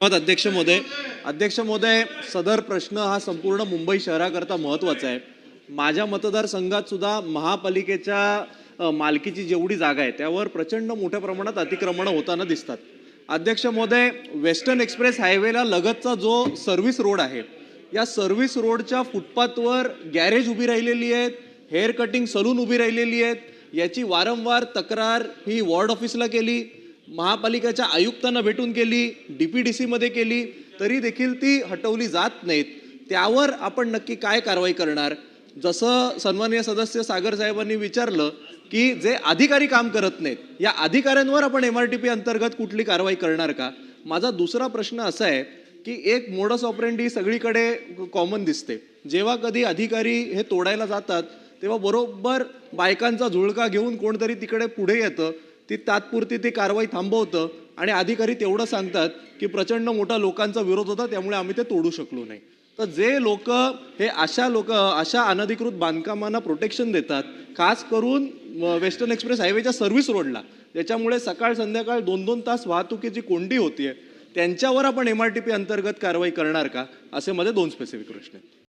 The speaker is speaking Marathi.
धन्यवाद अध्यक्ष महोदय अध्यक्ष महोदय सदर प्रश्न हा संपूर्ण मुंबई शहराकरता महत्त्वाचा आहे. माझ्या मतदारसंघात सुद्धा महापालिकेच्या मालकीची जेवढी जागा आहे त्यावर प्रचंड मोठ्या प्रमाणात अतिक्रमणं होताना दिसतात. अध्यक्ष महोदय वेस्टर्न एक्सप्रेस हायवेला लगतचा जो सर्व्हिस रोड आहे या सर्व्हिस रोडच्या फुटपाथवर गॅरेज उभी राहिलेली आहेत हेअर कटिंग सलून उभी राहिलेली आहेत याची वारंवार तक्रार ही वॉर्ड ऑफिसला केली. महापालिकेच्या आयुक्तांना भेटून केली डी पी डी सीमध्ये केली तरी देखील ती हटवली जात नाहीत. त्यावर आपण नक्की काय कारवाई करणार? जसं सन्माननीय सदस्य सागर साहेबांनी विचारलं की जे अधिकारी काम करत नाहीत या अधिकाऱ्यांवर आपण एम आर टी पी अंतर्गत कुठली कारवाई करणार का? माझा दुसरा प्रश्न असा आहे की एक मोडस ऑपरेंडी सगळीकडे कॉमन दिसते. जेव्हा कधी अधिकारी हे तोडायला जातात तेव्हा बरोबर बायकांचा झुळका घेऊन कोणतरी तिकडे पुढे येतं ती तात्पुरती ती कारवाई थांबवतं आणि अधिकारी तेवढं सांगतात की प्रचंड मोठा लोकांचा विरोध होता त्यामुळे आम्ही ते तोडू शकलो नाही. तर जे लोक हे अशा लोक अशा अनधिकृत बांधकामांना प्रोटेक्शन देतात खास करून वेस्टर्न एक्सप्रेस हायवेच्या सर्व्हिस रोडला त्याच्यामुळे सकाळ संध्याकाळ दोन दोन तास वाहतुकीची कोंडी होतीये त्यांच्यावर आपण एम आर टी पी अंतर्गत कारवाई करणार का? असे माझे दोन स्पेसिफिक प्रश्न आहेत.